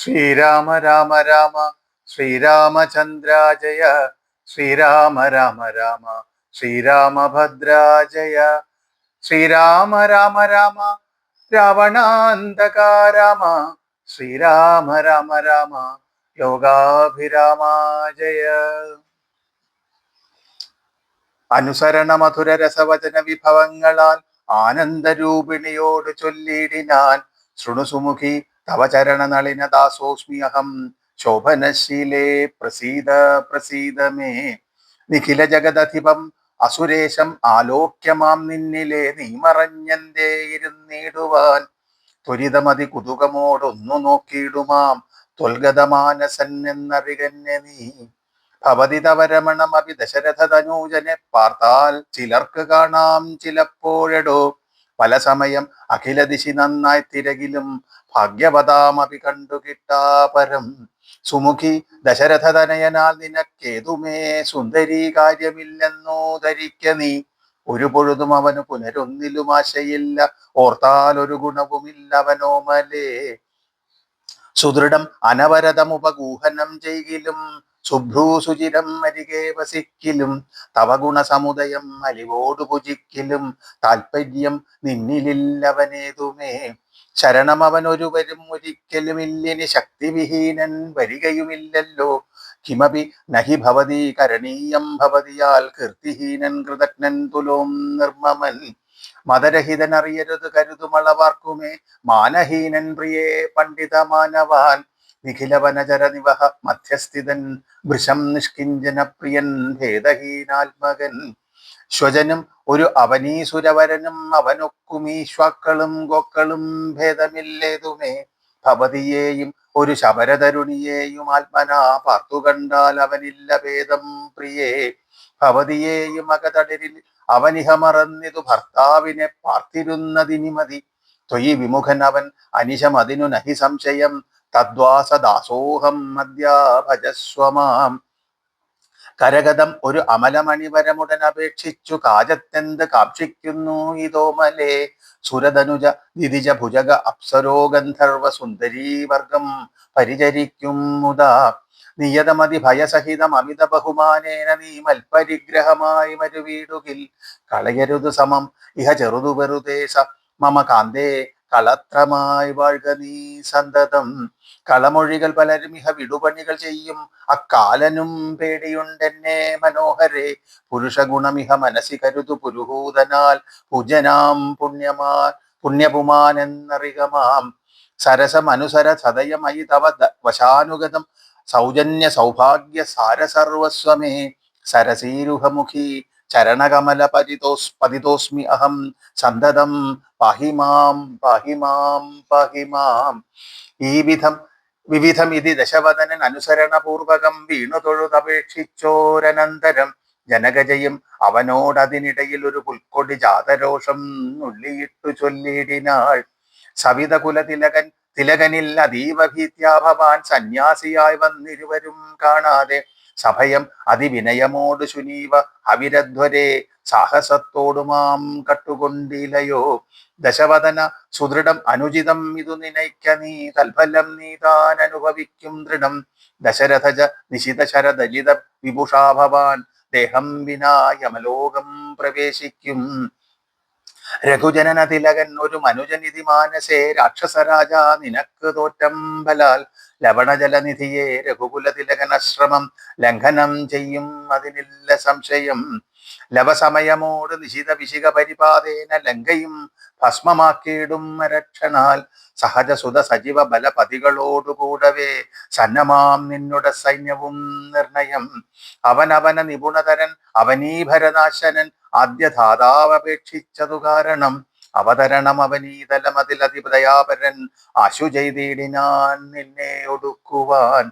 ശ്രീരാമ രാമ രാമ ശ്രീരാമചന്ദ്രാജയ ശ്രീരാമ രാമ രാമ ശ്രീരാമഭദ്രാജയ ശ്രീരാമ രാമ രാമ രാവണാന്തകാരാമ ശ്രീരാമ രാമ രാമ യോഗാഭിരാമാജയ അനുസരണ മധുര രസവചന വിഭവങ്ങളാൽ ആനന്ദരൂപിണിയോട് ചൊല്ലിയിടിനാൻ ശൃണുസുമുഖി തവ ചരണ നളിന ദാസോസ്മി അഹം ശോഭനശീലേ പ്രസീത പ്രസീത മേ. നിഖില ജഗദധിപം അസുരേശം ആലോക്യമാം നിന്നിലെ നീ മറഞ്ഞെന്തേ ഇരുന്നിടുവാൻ. ത്വരിതമതി കുതുകമോടൊന്നു നോക്കിയിടുമാം. ത്വൽഗതമാനസൻ എന്നറികന്നെ നീ. ഭവതി തവരമണമപി ദശരഥ തനൂജനെ പാർത്താൽ ചിലർക്ക് കാണാം ചിലപ്പോഴടോ. പല സമയം അഖില ദിശി നന്നായി തിരകിലും ഭാഗ്യവതാമപി കണ്ടു കിട്ടാപരം സുമുഖി ദശരഥ തനയനാൽ നിനക്കേതുമേ? സുന്ദരി കാര്യമില്ലെന്നോ ധരിക്ക നീ. ഒരു പൊഴുതും അവന് പുനരൊന്നിലും ആശയില്ല. ഓർത്താൽ ഒരു ഗുണവുമില്ല അവനോമലേ സുദൃഢം അനവരതം ഉപഗൂഹനം ചെയ്കിലും ശുഭ്രൂ സുചിരം അരികെ വസിക്കിലും തവ ഗുണസമുദയം അലിവോടു ഭുജിക്കിലും താല്പര്യം നിന്നിലില്ലവനേതുമേ. ശരണം അവൻ ഒരുവരും ഒരിക്കലും ഇല്ലിനി ശക്തിവിഹീനൻ വരികയുമില്ലല്ലോ. കിമപി നഹി ഭവതി കരണീയം ഭവതിയാൽ കീർത്തിഹീനൻ കൃതജ്ഞൻ തുലോം നിർമ്മമൻ. മതരഹിതനറിയരുത് കരുതുമളവാർക്കുമേ. മാനഹീനൻ പ്രിയേ പണ്ഡിത മാനവാൻ നിഖില വനചര നിവഹ മധ്യസ്ഥിതൻ വൃഷം നിഷ്കിഞ്ചന പ്രിയൻ ഭേദഹീനാത്മകൻ. ശ്വജനും ഒരു അവനീസുരവരനും അവനൊക്കുമീശ്വാക്കളും ഗോക്കളും ഭേദമില്ലേതുമേ. ഭവതിയെയും ഒരു ശബരതരുണിയെയും ആത്മനാ പാർത്തു കണ്ടാൽ അവനില്ല ഭേദം പ്രിയേ. ഭവതിയെയും അകതടരിൽ അവനിഹ മറന്നിതു ഭർത്താവിനെ പാർത്തിരുന്നതിനി മതി ത്വയി വിമുഖൻ അവൻ അനിശം അതിനു നഹി സംശയം തദ്വാസദാസോഹം മദ്യാഭജസ്വമാം കരഗതം ഒരു അമലമണിവരമുടൻ അപേക്ഷിച്ചു. കാജത്തെന്ത് കാക്ഷിക്കുന്നു ഇതോമലേ സുരതനുജ ദിതിജ ഭുജഗ അപ്സരോ ഗന്ധർവ സുന്ദരീവർഗം പരിചരിക്കും മുതാ നിയതമതി ഭയസഹിതം അമിത ബഹുമാനേന നീ മൽപരിഗ്രഹമായി മരുവീടുകിൽ. കളയരുത് സമം ഇഹ ചെറുതു വെറുതേ മമ കാന്തേ കളത്രമായി വാഴ്ക നീ സന്തതം. കളമൊഴികൾ പലരും ഇഹ വിടുപണികൾ ചെയ്യും. അക്കാലനും പേടിയുണ്ടെന്നെ മനോഹരെ. പുരുഷഗുണമിഹ മനസ്സി കരുതു പുരുഹൂതനാൽ. പുജനാം പുണ്യമാൻ പുണ്യപുമാൻ എന്നറികമാം സരസമനുസര സദയമയി തവ വശാനുഗതം. സൗജന്യ സൗഭാഗ്യ സാരസർവസ്വമേ സരസീരുഹമുഖി ചരണകമല പരിതോസ് പതിതോസ്മി അഹം. സന്തതം പഹിമാം പഹിമാം പഹിമാം ഈ വിധം വിവിധം ഇതി ദശവദനൻ അനുസരണപൂർവകം വീണു തൊഴുതപേക്ഷിച്ചോരനന്തരം ജനകജയും അവനോടതിനിടയിൽ ഒരു പുൽക്കൊടി ജാതരോഷം നുള്ളിയിട്ടു ചൊല്ലിടിനാൾ. സവിത കുലതിലകൻ തിലകനിൽ അതീവ ഭീത്യാ ഭവാൻ സന്യാസിയായി വന്നിരുവരും കാണാതെ സഭയം അതിവിനയമോട് ശുനീവ അവിരധ്വരെ സാഹസത്തോടുമാം കട്ടുകൊണ്ടിലയോ. ദശവദന സുദൃഢം അനുചിതം ഇതു നിനയ്ക്ക നീ തൽഫലം നീ താൻ അനുഭവിക്കും ദൃഢം. ദശരഥജ നിശിത ശരദലിത വിഭുഷാ ഭവാൻ ദേഹം വിനാ യമലോകം പ്രവേശിക്കും. രഘുജനന തിലകൻ ഒരു മനുജനിധി മാനസേ രാക്ഷസരാജ നിനക്ക് തോറ്റം ബലാൽ. ലവണജലനിധിയെ രഘുകുല തിലകൻ ലംഘനം ചെയ്യും അതിനില്ല സംശയം. ലവസമയമോട് നിശിത വിശിക പരിപാതേന ലങ്കയും ഭസ്മമാക്കിയിടും രക്ഷണാൽ സഹജസുത സജീവ ബലപതികളോടുകൂടവേ സന്നമാം നിന്നുടെ സൈന്യവും നിർണയം. അവനവന നിപുണതരൻ അവനീഭരനാശനൻ ആദ്യ ധാതാവപേക്ഷിച്ചതു കാരണം. അവതരണം അവനീതലമതിലതിദയാപരൻ അശു ചെയ്തിടിനാൻ നിന്നെ ഒടുക്കുവാൻ.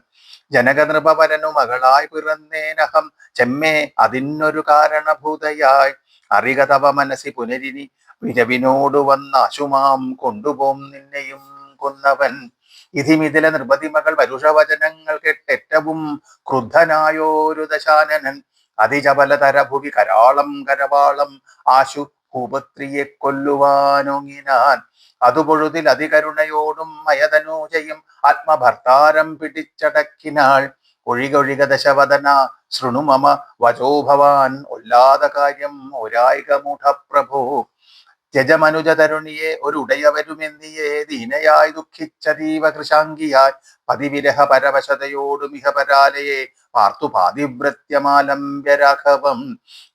ജനകനൃപവരനു മകളായി പിറന്നേനഹം. ചെമ്മേ അതിനൊരു കാരണഭൂതയായി. അറിക തവ മനസ്സി പുനരിനി വിരവിനോട് വന്ന അശുമാം കൊണ്ടുപോം നിന്നെയും കൊന്നവൻ. ഇതിമിതില നിർബതിമകൾ പരുഷവചനങ്ങൾ കെട്ടേറ്റവും ക്രുദ്ധനായോരു ദശാനനൻ. അതിജബലതര ഭുവി കരാളം കരവാളം ആശു ഭൂപത്രിയെ കൊല്ലുവാനൊങ്ങിനാൻ അതുപൊഴുതിൽ അതികരുണയോടും മയതനൂജയും ആത്മഭർത്താരം പിടിച്ചടക്കിനാൾ ഒഴികൊഴിക ദശവദന ശൃണുമമ വചോഭവാൻ വചോ ഭവാൻ. ഒല്ലാത കാര്യം ഒരായിക മൂഢപ്രഭു ത്യജമനുജ തരുണിയെ ഒരു ഉടയവരുമെന്നിയെ ഇനയായി ദുഃഖിച്ചതീവ കൃശാങ്കിയായി പതിവിരഹ പരവശതയോടും ഇഹ പരാലയെ പാർത്തു പാതിവൃത്യമാലംബ്യരാഘവം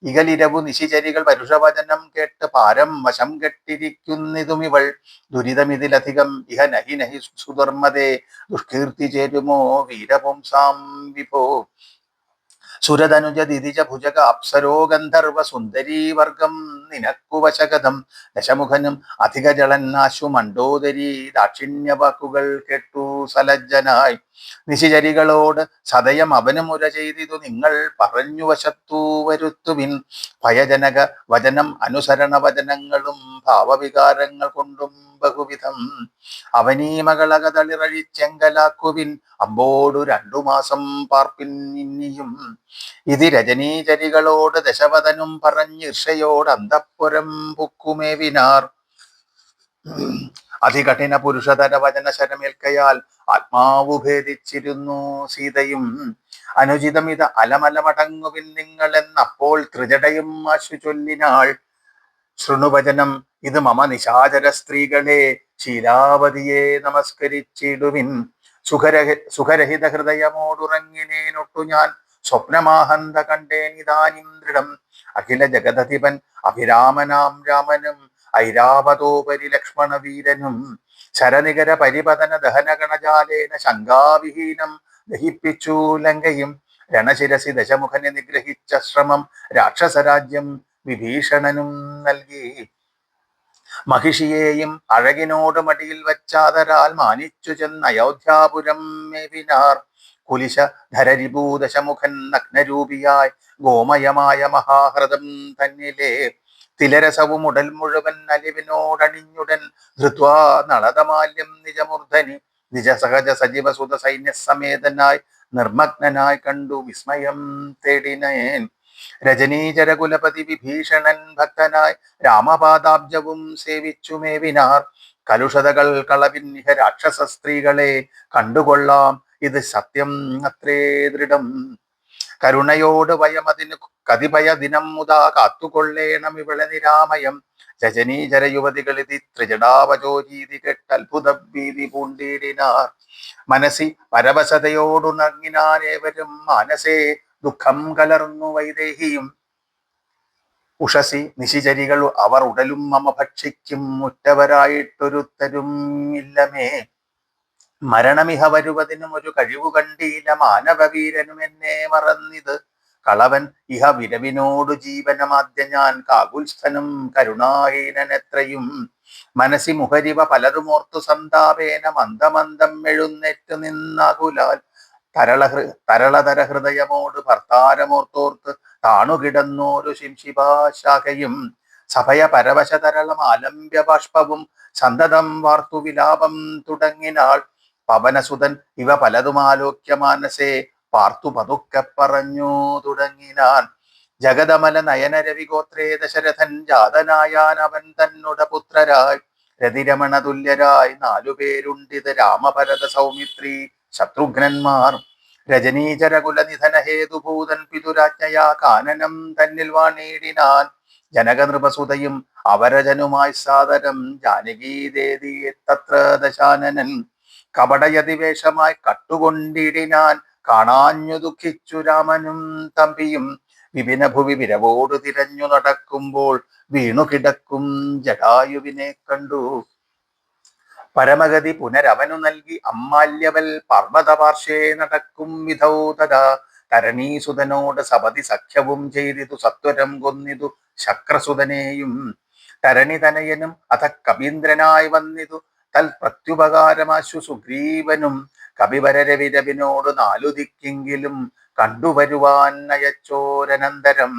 ഇകലിരവു നിശിചരികൾ പരുഷവചനം കേട്ട് പാരം വശം കെട്ടിരിക്കുന്നിതുമിവൾ. ദുരിതമിതിലധികം ഇഹ നഹി നഹി സുധർമ്മതേ ദുഷ്കീർത്തി ചേരുമോ? വീരപുംസാം വിഭോ. സുരതനുജ ദിതിജ ഭുജക അപ്സരോ ഗന്ധർവ സുന്ദരീ വർഗം നിനക്കു വശഗതം ദശമുഖനും അധിക ജളന്നാശു ദാക്ഷിണ്യവാക്കുകൾ ദാക്ഷിണ്യ വാക്കുകൾ കേട്ടു സലജ്ജനായി. നിശിചരികളോട് സദയം അവനും ഉര ചെയ്തിതു നിങ്ങൾ പറഞ്ഞു വശത്തു വരുത്തുവിൻ. ഭയജനക വചനം അനുസരണ വചനങ്ങളും ഭാവവികാരങ്ങൾ കൊണ്ടും ബഹുവിധം. അവനീമകളകതളിറഴിച്ചെങ്കലാക്കുവിൻ അമ്പോടു രണ്ടു മാസം പാർപ്പിൻ ഇനിയും. ഇത് രജനീചരികളോട് ദശവതനും പറഞ്ഞിർഷയോട് അന്തപ്പുരം പുക്കുമേവിനാർ. അതികഠിന പുരുഷതര വചന ശരമേൽക്കയാൽ ആത്മാവ് ഭേദിച്ചിരുന്നു സീതയും. അനുചിതമിത അലമലമടങ്ങുവിൻ നിങ്ങൾ എന്നപ്പോൾ ത്രിജടയും അശു ചൊല്ലിനാൾ. ശൃണുവചനം ഇത് മമ നിശാചര സ്ത്രീകളെ ശീലാവതിയെ നമസ്കരിച്ചിടുവിൻ. സുഖരഹ സുഖരഹിത ഹൃദയമോടുറങ്ങിനേനൊട്ടു ഞാൻ. സ്വപ്നമാഹന്ത കണ്ടേനിതാനിന്ദ്രിടം അഖില ജഗദധിപൻ അഭിരാമനാം രാമനും ഐരാവതോപരി ലക്ഷ്മണവീരനും ശരനികര പരിപതന ദഹനഗണജാലേന ശങ്കാവിഹീനം ദഹിപ്പിച്ചു ലങ്കയും രണശിരസി ദശമുഖനെ നിഗ്രഹിച്ച ശ്രമം രാക്ഷസരാജ്യം വിഭീഷണനും നൽകി. മഹിഷിയെയും അഴകിനോട് മടിയിൽ വച്ചാതരാൽ മാനിച്ചു ചെന്ന് അയോധ്യാപുരം മേവിനാർ കുലിശ ധരരിഭൂദശമുഖൻ നഗ്നരൂപിയായി ഗോമയമായ മഹാഹൃദം തന്നിലെ തിലരസവും ഉടൽ മുഴുവൻ അലിവിനോടണിഞ്ഞുടൻ ധൃത്വാ നളതമാല്യം നിജമൂർധനി നിജ സഹജ സജീവ സുത സൈന്യ സമേതനായി നിർമ്മഗ്നായി കണ്ടു വിസ്മയം തേടിനേൻ. രജനീചര കുലപതി വിഭീഷണൻ ഭക്തനായി രാമപാദാബ്ജവും സേവിച്ചു മേവിനാർ കലുഷതകൾ കളവിൻ ഇഹ രാക്ഷസ സ്ത്രീകളെ കണ്ടുകൊള്ളാം. ഇത് സത്യം അത്രേ ദൃഢം. കരുണയോട് വയമതിന് കതിഭയ ദിനം മുതാ കാത്തുകൊള്ളേണം ഇവളെ നിരാമയം. രജനീചര യുവതികൾ ഇതി ത്രിജടാവചോരീതി കെട്ടത്ഭുത ഭീതി പൂണ്ടിടിനാർ. മനസ്സി പരവശതയോടുണങ്ങിനാനേവരും മാനസേ ദുഃഖം കലർന്നു വൈദേഹിയും. ഉഷസി നിശിചരികൾ അവർ ഉടലും മമ ഭക്ഷിക്കും മുറ്റവരായിട്ടൊരുത്തരും ഇല്ലമേ മരണമിഹ വരുവതിനും ഒരു കഴിവു കണ്ടീല മാനവവീരനും എന്നെ മറന്നിത്. കളവൻ ഇഹ വിരവിനോടു ജീവനമാദ്യ ഞാൻ. കാകുൽസ്ഥനും കരുണാഹീനൻ എത്രയും. മനസ്സി മുഹരിവ പലതുമോർത്തു സന്താപേന മന്ദമന്ദം എഴുന്നേറ്റ് നിന്നകുലാൽ. തരള തരളതര ഹൃദയമോട് ഭർത്താരമോർത്തോർത്ത് താണുകിടന്നോരു ശിംശിഭാശാഖയും സഭയ പരവശതരളം ആലംബ്യ ബാഷ്പവും സന്തതം വാർത്തു വിലാപം തുടങ്ങിനാൾ പവനസുതൻ ഇവ പലതും ആലോക്യ മാനസേ. പാർത്തു പതുക്കെ പറഞ്ഞു തുടങ്ങിനാൻ. ജഗതമല നയന രവിഗോത്രേ ദശരഥൻ ജാതനായാൻ അവൻ തന്നുട പുത്രരായി. രതിരമണ തുല്യരായി നാലുപേരുണ്ടിത് രാമഭരത സൗമിത്രി ശത്രുഘ്നന്മാർ. രജനീചരകുലനിധന ഹേതുഭൂതൻ പിതുരാജ്ഞയാ കാനനം തന്നിൽ വാണീടിനാൻ. ജനകനൃപസുതയും അവരജനുമായി സാദരം ജാനകീദേവി തത്ര ദശാനനൻ. കപടയതിവേഷമായി കട്ടുകൊണ്ടിടിനാൻ കാണാഞ്ഞു ദുഃഖിച്ചു രാമനും തമ്പിയും. വിപിനഭുവി വിരവോടു തിരഞ്ഞു നടക്കുമ്പോൾ വീണു കിടക്കും ജടായുവിനെ കണ്ടു. പരമഗതി പുനരവനു നൽകി അമ്മാല്യവൽ പർവതപാർശ്വേ നടക്കും വിധൗ തരണീസുതനോട് സപതി സഖ്യവും ചെയ്തിതു സത്വരം കൊന്നിതു ശക്രസുതനെയും. തരണിതനയനും അഥ കവീന്ദ്രനായി വന്നിതു തൽ പ്രത്യുപകാരമാശു സുഗ്രീവനും കവിവരരവിരവിനോട് നാലു കണ്ടുവരുവാൻ നയച്ചോരനന്തരം.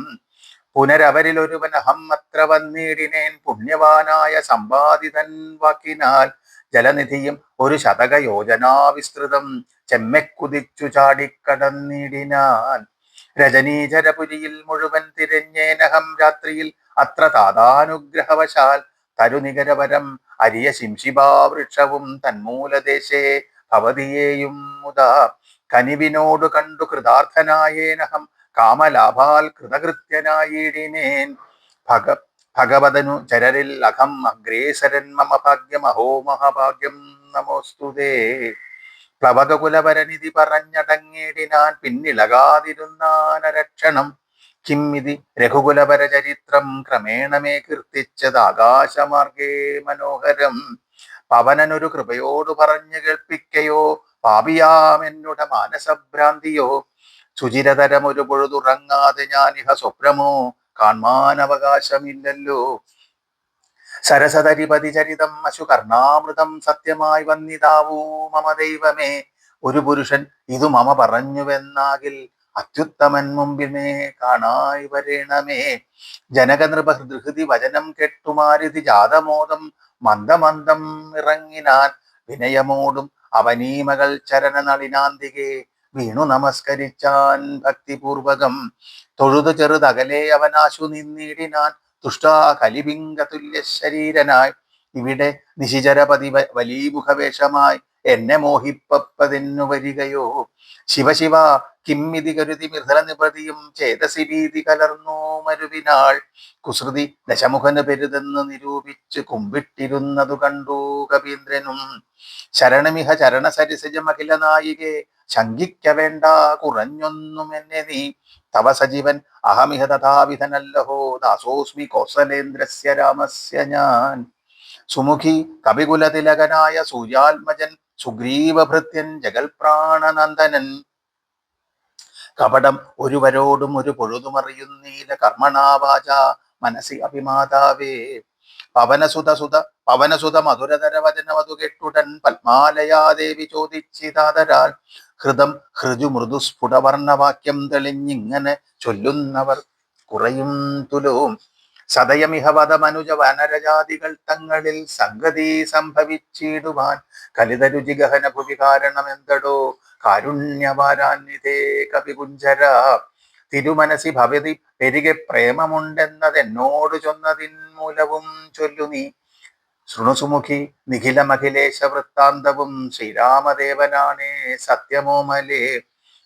പുനരവരിൽ ഒരുവൻ അഹം അത്ര വന്നിടിനേൻ പുണ്യവാനായ സമ്പാദിതൻ വാക്കിനാൽ ജലനിധിയും ഒരു ശതക യോജനാ വിസ്തൃതം ചെമ്മക്കുതിച്ചു ചാടിക്കടന്നിടിനാൻ രജനീചരപുരിയിൽ മുഴുവൻ തിരഞ്ഞേനഹം രാത്രിയിൽ അത്ര താതാനുഗ്രഹവശാൽ തരുനികരവരം അരിയ ശിംശിഭാവൃക്ഷവും തന്മൂലദേശേ ഭവതിയേയും മുതാ. കനിവിനോട് കണ്ടു കൃതാർത്ഥനായേനഹം കാമലാഭാൽ കൃതകൃത്യനായിടിനേൻ ഭഗ ഭഗവതനു ചരരിൽ അഹം അഗ്രേസരൻ മമ ഭാഗ്യം അഹോ മഹാഭാഗ്യം നമോസ്തുതേ പ്ലവകകുലവരനിധി പറഞ്ഞടങ്ങേടിനാൻ പിന്നിളകാതിരുന്നാനരക്ഷണം കിമ്മിതി രഘുകുലപര ചരിത്രം ക്രമേണ മേ കീർത്തിച്ചത് ആകാശമാർഗേ മനോഹരം. പവനനൊരു കൃപയോട് പറഞ്ഞു കേൾപ്പിക്കയോ പാപിയാമെന്നുട മാനസഭ്രാന്തിയോ. ശുചിരതരം ഒരു പൊഴുതുറങ്ങാതെ ഞാനിഹ സ്വപ്നമോ കാൺമാൻ അവകാശമില്ലല്ലോ സരസതരിപതി ചരിതം അശു കർണാമൃതം സത്യമായി വന്നിതാവൂ മമ ദൈവമേ ഒരു പുരുഷൻ ഇതു മമ പറഞ്ഞുവെന്നാകിൽ അത്യുത്തമൻ മുമ്പിനെ കാണായി വരേണമേ. ജനകനൃപ ഹൃദൃഹൃതി വചനം കെട്ടുമാരുതി ജാതമോദം മന്ദമന്ദം ഇറങ്ങിനാൻ വിനയമോടും അവനീമകൾ ചരണ നളിനാന്തികെ വീണു നമസ്കരിച്ചാൻ ഭക്തിപൂർവകം. തൊഴുതു ചെറുതകലെ അവനാശു നിന്നിടിനാൻ തുഷ്ടാ കലിബിംഗ തുല്യ ശരീരനായി ഇവിടെ നിശിചരപതി വലിമുഖവേഷമായി എന്നെ മോഹിപ്പതിന്നു വരികയോ. ശിവശിവ കിമ്മിതി കരുതി മൃദല നിപതിയും ചേതസി ഭീതി കലർന്നു മരുവിനാൾ. കുസൃതി ദശമുഖന് പെരുതെന്ന് നിരൂപിച്ച് കുമ്പിട്ടിരുന്നതു കണ്ടു കവീന്ദ്രനും. ശരണമിഹ ചരണ സരിസജമഖില നായികെ ശങ്കിക്ക വേണ്ട കുറഞ്ഞൊന്നും എന്നെ നീ. തവ സജീവൻ അഹമിഹ തഥാവിധനല്ലഹോ ദാസോസ്മി കോസലേന്ദ്രസ്യ രാമസ്യ ഞാൻ. സുമുഖി കവികുലതിലകനായ സൂര്യാത്മജൻ സുഗ്രീവഭൃത്യൻ ജഗൽപ്രാണനന്ദനൻ. കപടം ഒരുവരോടും ഒരു പൊഴുതുമറിയുന്നീല കർമ്മണാവാച മനസ്സി അഭിമാതാവേ. പവനസുത സുത പവനസുത മധുരതര വചനമതു കെട്ടുടൻ പത്മാലയാദേവി ചോദിച്ചിതാതരാൽ ഹൃദം ഹൃജു മൃദു സ്ഫുടവർണവാക്യം തെളിഞ്ഞിങ്ങനെ ചൊല്ലുന്നവർ കുറയും തുലോം സദയമിഹ വധമനുജ വനരജാതികൾ തങ്ങളിൽ സംഗതി സംഭവിച്ചിടുവാൻ കലിതരുചി ഗഹന ഭുവി കാരണമെന്തടോ? കാരുണ്യവാരാന്യതേ കവികുഞ്ചര. തിരുമനസി ഭവതി പെരുകെ പ്രേമമുണ്ടെന്നതെന്നോട് ചൊന്നതിൻ മൂലവും ചൊല്ലു നീ. ശൃണുസുമുഖി നിഖിലമഖിലേശ വൃത്താന്തവും ശ്രീരാമദേവനാണേ സത്യമോമലേ.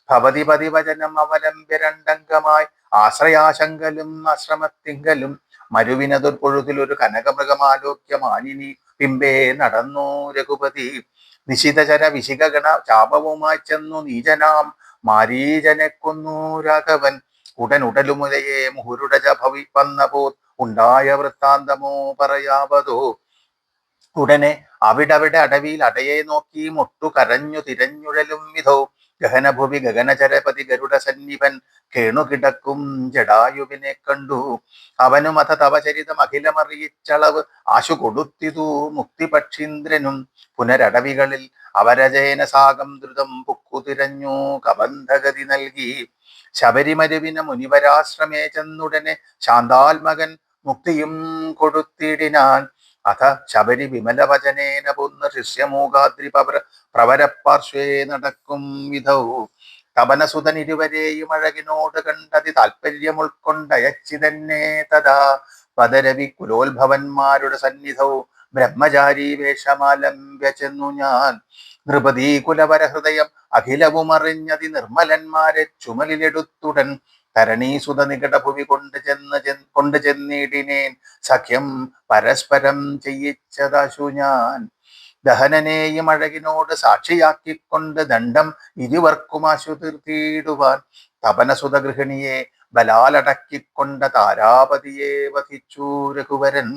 ഭവതി പതിവചനം അവലംബ്യ രണ്ടംഗമായി ആശ്രയാശങ്കലും ആശ്രമത്തിങ്കലും മരുവിനതൊരു ഒരു കനകമൃഗമാലോക്യ മാനിനി പിമ്പേ നടന്നു രഘുപതി. നിശിതചര വിശികഗണ ചാപവുമായി ചെന്നു നീചനാം. മാരീജനെ കൊന്നു രാഘവൻ. ഉടൻ ഉടലുമുലയെ മുഹുരുടജ ഭവി വന്നപോ ഉണ്ടായ വൃത്താന്തമോ പറയാവതോ. ഉടനെ അവിടവിടെ അടവിയിൽ അടയെ നോക്കി മുട്ടു കരഞ്ഞു തിരഞ്ഞുഴലും വിധോ. ഗഹനഭുവി ഗഗനചരപതി ഗരുഡ സന്നിപൻ കേണുകിടക്കും ജടായുവിനെ കണ്ടു. അവനും അഥ തവചരിതം അഖിലമറിയിച്ചളവ് ആശു കൊടുത്തിതു മുക്തിപക്ഷീന്ദ്രനും. പുനരടവികളിൽ അവരജയന സാഗം ദ്രുതം പുക്കുതിരഞ്ഞു കബന്ധഗതി നൽകി. ശബരിമരുവിന മുനിവരാശ്രമേ ചെന്നുടനെ ശാന്താത്മകൻ മുക്തിയും കൊടുത്തിടിനാൻ. അഥ ശബരി വിമലവചനേന പുന്ന ശിഷ്യമൂകാദ്രി പവര പ്രവരപ്പാർശ്വേ നടക്കും വിധൗ. തപനസുതൻ ഇരുവരെയും അഴകിനോട് കണ്ടതി താല്പര്യം ഉൾക്കൊണ്ടയച്ചി തന്നെ തഥാ പദരവി കുലോത്ഭവന്മാരുടെ സന്നിധവും ബ്രഹ്മചാരി വേഷമാലംബ്യ ചെന്നു ഞാൻ. നൃപതി കുലവര ഹൃദയം അഖിലവും നിർമ്മലന്മാരെ ചുമലിലെടുത്തുടൻ തരണീസുത നികട ഭുവി കൊണ്ട് ചെന്ന് കൊണ്ട് ചെന്നിടിനേൻ സഖ്യം പരസ്പരം ചെയ്യിച്ചതാശു ഞാൻ. ദഹനനെയും അഴകിനോട് സാക്ഷിയാക്കിക്കൊണ്ട് ദണ്ഡം ഇരുവർക്കും ആശു തീർത്തിയിടുവാൻ തപനസുത ഗൃഹിണിയെ ബലാലടക്കിക്കൊണ്ട താരാപതിയെ വധിച്ചു രഘുവരൻ.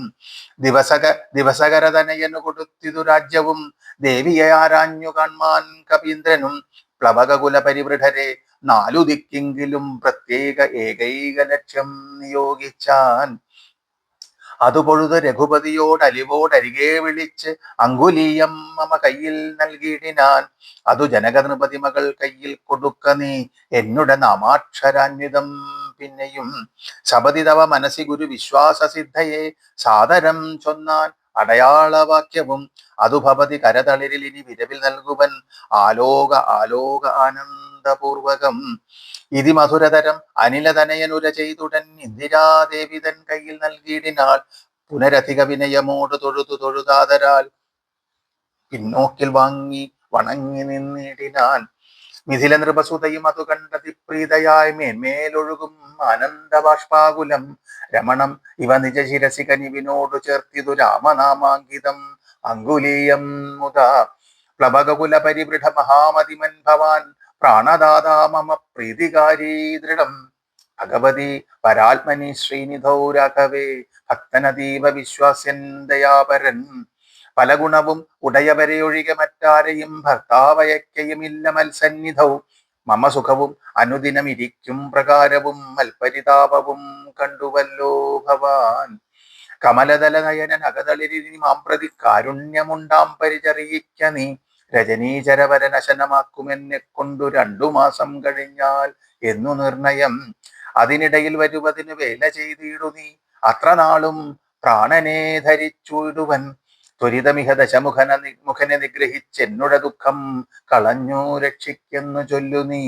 ദിവസക ദിവസകരതനയനു കൊടുത്തിതു രാജ്യവും ദേവിയെ ആരാഞ്ഞു കാൺമാൻ കവീന്ദ്രനും പ്ലവകകുല പരിവൃഢരെ നാലു ദിക്കെങ്കിലും പ്രത്യേക ഏകൈക ലക്ഷ്യം നിയോഗിച്ചാൻ. അതുപൊഴുത് രഘുപതിയോട് അലിവോടരികെ വിളിച്ച് അങ്കുലീയം മമ കയ്യിൽ നൽകിയിടിനാൻ. അതു ജനകനൃപതി മകൾ കയ്യിൽ കൊടുക്ക നീ എന്നുടെ നാമാക്ഷരാന്വിതം പിന്നെയും. ശബദിതവ മനസി ഗുരു വിശ്വാസസിദ്ധയെ സാദരം ചൊന്നാൻ അടയാളവാക്യവും അതുഭവതി കരതളിരിൽ ഇനി വിരവിൽ നൽകുവൻ ആലോക ആലോക ആനന്ദപൂർവകം. ഇതി മധുരതരം അനിലതനയനുര ചെയ്തുടൻ ഇന്ദിരാദേവി തൻ കയ്യിൽ നൽകിയിടിനാൾ പുനരധിക വിനയമോട് തൊഴുതു തൊഴുതാതരാൽ പിന്നോക്കിൽ വാങ്ങി വണങ്ങി നിന്നിടിനാൻ മിഥില നൃപസുതയും അതു കണ്ടതി പ്രീതയായി മേന്മേലൊഴുകും ആനന്ദബാഷ്പാകുലം രമണം ഇവ നിജ ശിരസി കനിവിനോടു ചേർത്തിതു രാമനാമാങ്കിതം. അങ്കുലീയം മുത. പ്ലവകുല പരിവൃഢ മഹാമതിമൻ ഭവാൻ പ്രാണദാതാ മമ പ്രീതികാരീ ദൃഢം. ഭഗവതി പരാത്മനി ശ്രീനിധൗ രാഘവേ ഭക്തനതീവ വിശ്വാസ്യൻ ദയാപരൻ. പല ഗുണവും ഉടയവരെ ഒഴികെ മറ്റാരെയും ഭർത്താവയക്കയുമില്ല മത്സന്നിധവും മമ സുഖവും അനുദിനം ഇരിക്കും പ്രകാരവും മൽപരിതാപവും കണ്ടുവല്ലോ ഭവാൻ. കമലതല നയനൻ അകതളിരി മാം പ്രതി കാരുണ്യമുണ്ടാം പരിചറിയിക്ക നീ. രജനീചരവര നശനമാക്കുമെന്നെ കൊണ്ടു രണ്ടു മാസം കഴിഞ്ഞാൽ എന്നു നിർണയം. അതിനിടയിൽ വരുവതിന് വേല ചെയ്തിടു നീ. അത്ര നാളും പ്രാണനെ ധരിച്ചുവിടുവൻ ത്വരിതമിഹ ദശമുഖന മുഖനെ നിഗ്രഹിച്ചെന്നുട ദുഃഖം കളഞ്ഞു രക്ഷിക്കുന്നു ചൊല്ലു നീ.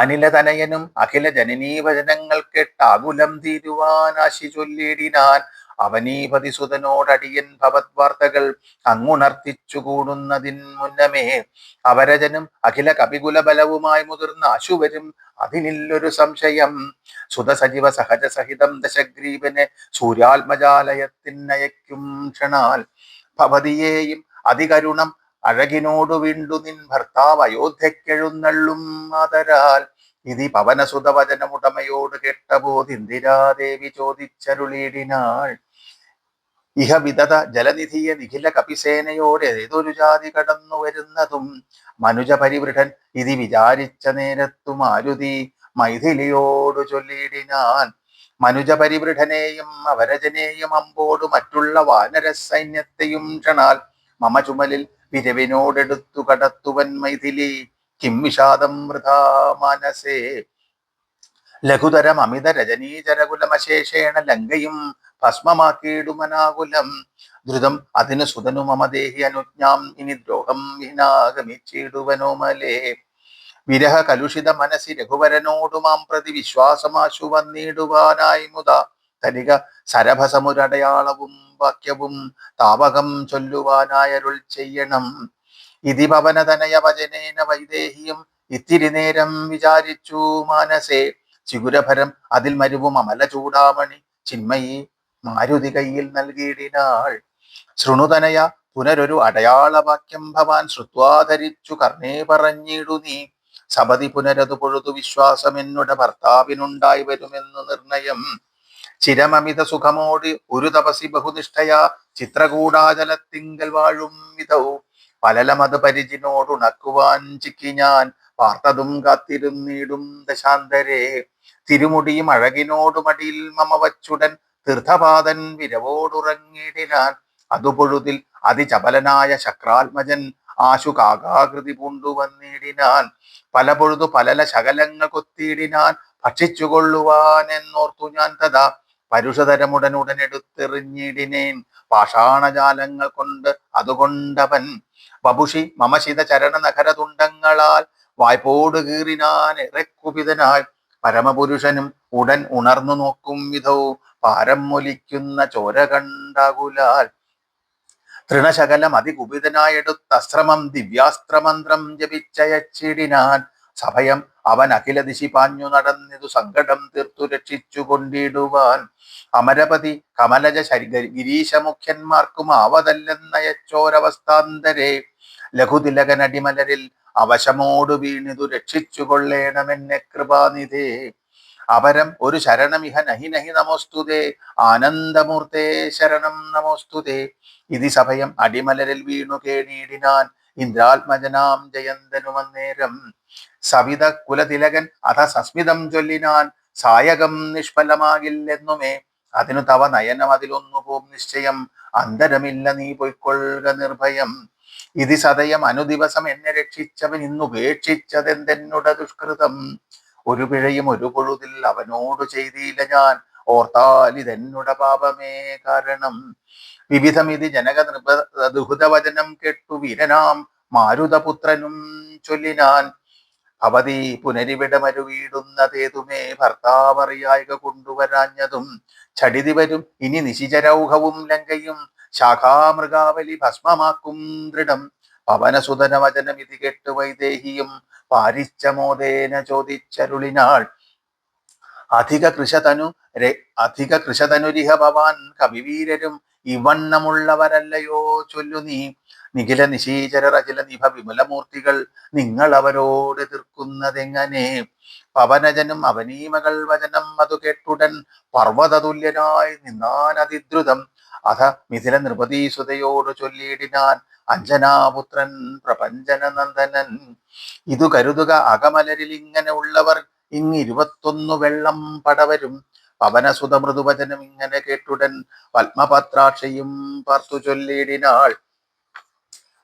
അനിലതനയനും അഖില ജനനീ വചനങ്ങൾ കേട്ടാകുലം തീരുവാൻ ആശി ചൊല്ലിയിടിനാൻ അവനീപതി സുതനോടടിയൻ ഭവദ്വാർത്തകൾ അങ്ങുണർത്തിച്ചു കൂടുന്നതിൻ മുന്നമേ അവരജനും അഖില കപികുല ബലവുമായി മുതിർന്ന അശുവരും അതിനില്ലൊരു സംശയം. സുതസജീവ സഹജ സഹിതം ദശഗ്രീവനെ സൂര്യാത്മജാലയത്തിനയക്കും ക്ഷണാൽ ഭവതിയെയും അതികരുണം അഴകിനോടു വീണ്ടു നിൻ ഭർത്താവ് അയോധ്യക്കെഴുന്നള്ളും മാതരാൽ ഇതി പവനസുതവചനമുടമയോട് കേട്ടപോത് ഇന്ദിരാദേവി ചോദിച്ചരുളിയിടിനാൾ. ഇഹ വിദത ജലനിധിയെ നിഖില കപിസേനയോരെതൊരു ജാതി കടന്നു വരുന്നതും മനുജ പരിവൃഢൻ ഇതി വിചാരിച്ച നേരത്തു മാരുതി മൈഥിലിയോടു ചൊല്ലിയിടിനാൻ മനുജ പരിവൃഢനെയും അവരജനെയും അമ്പോടു മറ്റുള്ള വാനര സൈന്യത്തെയും ക്ഷണാൽ മമ ചുമലിൽ വിരവിനോടെടുത്തു കടത്തുവൻ മൈഥിലി. കിം വിഷാദം വൃഥാ മാനസേ. ലഘുതരം അമിത രജനീചരകുലമശേഷേണ ലങ്കയും ഭസ്മമാക്കിയിടുമനാകുലം. ദ്രുതം അതിന് സുതനു മമദേഹി അനുജ്ഞാം. ഇനി ദ്രോഹം വിനാഗമിച്ചിടുവനോമലേ. വിരഹ കലുഷിത മനസ്സി രഘുവരനോടു മാം പ്രതി വിശ്വാസമാശു വന്നിടുവാനായി മുത. തരിക സരഭസമുരടയാളവും വാക്യവും താപകം ചൊല്ലുവാനായരുൾ ചെയ്യണം. ഇതി ഭവനതനയ വചനേന വൈദേഹിയും ഇത്തിരി നേരം വിചാരിച്ചു മാനസേ. ചിഗുരഭരം അതിൽ മരുവും അമല ചൂടാമണി ചിന്മയി മാരുതി കയ്യിൽ നൽകിയിടിനാൾ. ശൃണുതനയ പുനരൊരു അടയാളവാക്യം ഭവാൻ ശ്രുത്വാധരിച്ചു കർണേ പറഞ്ഞിടു നീ. സപതി പുനരതു പൊഴുതു വിശ്വാസം എന്നുടെ ഭർത്താവിനുണ്ടായി വരുമെന്നു നിർണയം. ചിരമമിത സുഖമോടി ഒരു തപസി ബഹുനിഷ്ഠയാ. ചിത്രകൂടാചലത്തിങ്കൽ വാഴും വിധവും പലലമത് പരിചിനോടുണക്കുവാൻ ചിക്കി ഞാൻ. പാർത്തതും കാത്തിരുന്നിടും ദശാന്തരെ. തിരുമുടിയും അഴകിനോടു മടിയിൽ മമ വച്ചുടൻ തീർത്ഥപാദൻ വിരവോടുറങ്ങിടിനാൻ അതുപൊഴുതിൽ അതിചപലനായ ശക്രാത്മജൻ ആശു കാകാകൃതി പൂണ്ടുവന്നിടിനാൻ. പല പൊഴുതു പലല ശകലങ്ങൾ കൊത്തിയിടിനാൻ ഭക്ഷിച്ചുകൊള്ളുവാൻ എന്നോർത്തു ഞാൻ തഥാ പരുഷതരമുടൻ ഉടനെടുത്തെറിഞ്ഞിടിനേൻ പാഷാണജാലങ്ങൾ കൊണ്ട് അതുകൊണ്ടവൻ. ബബുഷി മമശിത ചരണ നഖരതുണ്ടങ്ങളാൽ വായ്പോട് കീറിനാൻ ഇറക്കുപിതനായി പരമപുരുഷനും ഉടൻ ഉണർന്നു നോക്കും വിധവും പാരം മൊലിക്കുന്ന ചോര കണ്ടാകുലാൽ. തൃണശകലം അതികുപിതനായെടുത്തശ്രമം ദിവ്യാസ്ത്രമന്ത്രം ജപിച്ചയച്ചിടിനാൻ. സഭയം അവൻ അഖില ദിശി പാഞ്ഞു നടന്നിതു സങ്കടം തീർത്തു രക്ഷിച്ചു കൊണ്ടിടുവാൻ. അമരപതി കമലജ ഗിരീശമുഖ്യന്മാർക്കും ആവതല്ലെന്നയച്ചോരവസ്ഥാന്തരെ. ലഘുതിലകനടിമലരിൽ അവശമോടു വീണിതു രക്ഷിച്ചു കൊള്ളേണമെന്നെ കൃപാനിധേ. അപരം ഒരു ശരണമിഹ നഹി നഹി നമോസ്തുതേ. ആനന്ദമൂർത്തേ ശരണം നമോസ്തുതേ. ഇതി സഭയം അടിമലരിൽ വീണു കേണീടിനാൻ ഇന്ദ്രാത്മജനാം ജയന്തനുമന്നേരം സവിത കുലതിലകൻ അഥ സസ്മിതം ചൊല്ലിനാൻ സായകം നിഷ്ഫലമാകില്ലെന്നുമേ. അതിനു തവ നയനം അതിലൊന്നു പോം നിശ്ചയം. അന്തരമില്ല നീ പൊയ്ക്കൊള്ളുക നിർഭയം. ഇതി സതയം അനുദിവസം എന്നെ രക്ഷിച്ചവൻ ഇന്നുപേക്ഷിച്ചതെന്തെന്നുട ദുഷ്കൃതം. ഒരു പിഴയും ഒരു പൊഴുതിൽ അവനോട് ചെയ്തില്ല ഞാൻ. ഓർത്താൽ ഇതെന്നുട പാപമേ കാരണം. വിവിധമിതി ജനക നൃപ ദുഹുതവചനം കേട്ടു വീരനാം. മാരുതപുത്രനും ചൊല്ലിനാൻ. ഭവതി പുനരിവിടമരുവീടുന്നതേതുമേ ഭർത്താവറിയായിക കൊണ്ടുവരാഞ്ഞതും ചടിതി വരും. ഇനി നിശിചരൗഹവും ലങ്കയും ശാഖാമൃഗാവലി ഭസ്മമാക്കും ദൃഢം. പവനസുതന വചനം ഇത് കേട്ട് വൈദേഹിയും പാരിച്ചമോദേന ചോദിച്ചരുളിനാൾ. അധിക കൃഷതനു അധിക കൃഷതനുരിഹ ഭവാൻ കവിവീരരും ഇവണ്ണമുള്ളവരല്ലയോ ചൊല്ലു നീ നിഖില നിശീചര അഖില നിഭ വിമലമൂർത്തികൾ നിങ്ങൾ അവരോട് എതിർക്കുന്നതെങ്ങനെ? പവനജനും അവനീമകൾ വചനം അതു കേട്ടുടൻ പർവതതുല്യനായി നിന്നാൻ അതിദ്രുതം. അഥ മിഥില നൃപതീസുതയോട് ചൊല്ലിയിടിനാൻ അഞ്ജനാപുത്രൻ പ്രപഞ്ചന നന്ദനൻ ഇതു കരുതുക അകമലരിൽ ഇങ്ങനെ ഉള്ളവർ ഇങ്ങിരുപത്തൊന്നു വെള്ളം പടവരും. പവനസുത മൃദുവചനം ഇങ്ങനെ കേട്ടുടൻ പത്മപത്രാക്ഷയും പാർത്തു ചൊല്ലിയിടിനാൾ.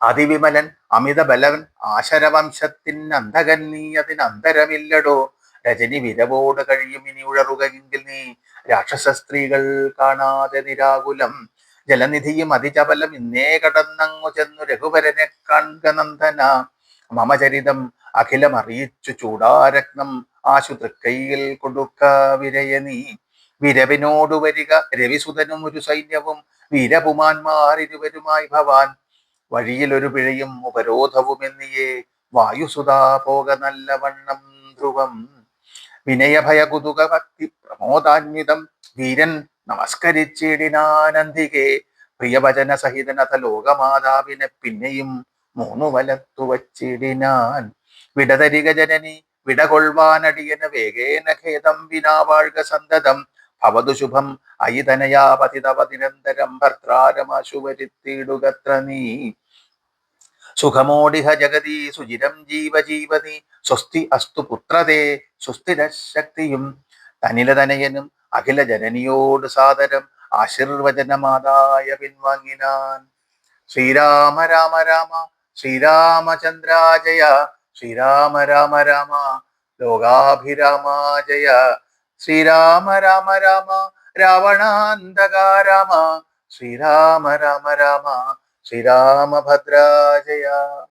അതിവിമലൻ അമിത ബലവൻ ആശരവംശത്തിൻ അന്ധകൻ നീ രജനി വിരവോട് കഴിയും ഇനി ഉഴറുകയെങ്കിൽ നീ രാക്ഷസ സ്ത്രീകൾ കാണാതെ നിരാകുലം. ജലനിധിയും അതിചപലം ഇന്നേ കടന്നങ്ങു ചെന്നു രഘുവരനെ കാൺക നന്ദന. മമചരിതം അഖിലം അറിയിച്ചു ചൂടാരത്നം ആശു തൃക്കൈയിൽ കൊടുക്ക വിരയ നീ. വിരവിനോടു വരിക രവിസുതനും ഒരു സൈന്യവും വീരപുമാന്മാരിരുവരുമായി ഭവാൻ വഴിയിൽ ഒരു പിഴയും ഉപരോധവും എന്നിയേ വായുസുതാ പോക നല്ലവണ്ണം ധ്രുവം. വിനയഭയ കുതുക ഭക്തി പ്രമോദാന്വിതം. വീരൻ നമസ്കരിച്ചിടിനാനന്ദികെ. പ്രിയവചന സഹിതനഥ ലോകമാതാവിനെ പിന്നെയും മൂന്നു വലത്തു വച്ചിടിനാൻ. വിടതരിക ജനനി വിടകൊള്ളുവാനടിയന വേഗേന ഖേദം. വിനാവാഴ്ക സന്തതം. ഭവതു ശുഭം അയിതനയാ പതിതവ നിരന്തരം ഭർത്താരമാശു വരുത്തിയിടുകത്ര നീ. സുഖമോടിഹ ജഗതി സുചിരം ജീവ ജീവതി സ്വസ്തി അസ്തു പുത്രതേ സുസ്ഥിര ശക്തിയും തനിലതനയനും അഖില ജനനിയോട് സാദരം ആശീർവചനമാതായ പിൻവാങ്ങിനാൻ. ശ്രീരാമ രാമ രാമ ശ്രീരാമചന്ദ്രാജയ ശ്രീരാമ രാമ രാമ ലോകാഭിരാമ ജയ ശ്രീരാമ രാമ രാമ രാവണാന്തകാരാമ ശ്രീരാമ രാമ രാമ ശ്രീരാമഭദ്ര ജയ